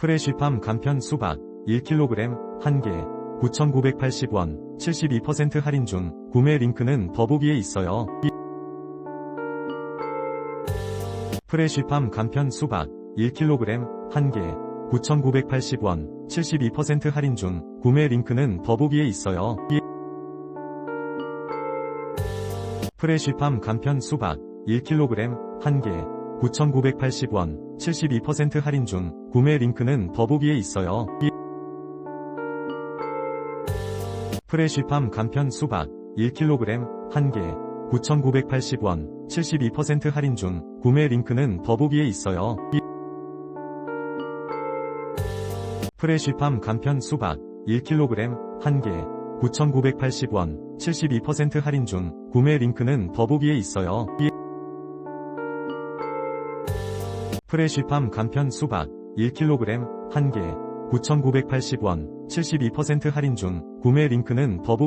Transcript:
프레쉬팜 간편 수박 1kg 1개 9,980원 72% 할인 중 구매 링크는 더보기에 있어요. 프레쉬팜 간편 수박 1kg 1개 9,980원 72% 할인 중 구매 링크는 더보기에 있어요. 프레쉬팜 간편 수박 1kg 1개 9,980원 72% 할인 중 구매 링크는 더보기에 있어요. 프레쉬팜 간편 수박 1kg 1개 9,980원 72% 할인 중 구매 링크는 더보기에 있어요. 프레쉬팜 간편 수박 1kg 1개 9,980원 72% 할인 중 구매 링크는 더보기에 있어요. 프레쉬팜 간편 수박 1kg 1개 9,980원 72% 할인 중 구매 링크는 더보기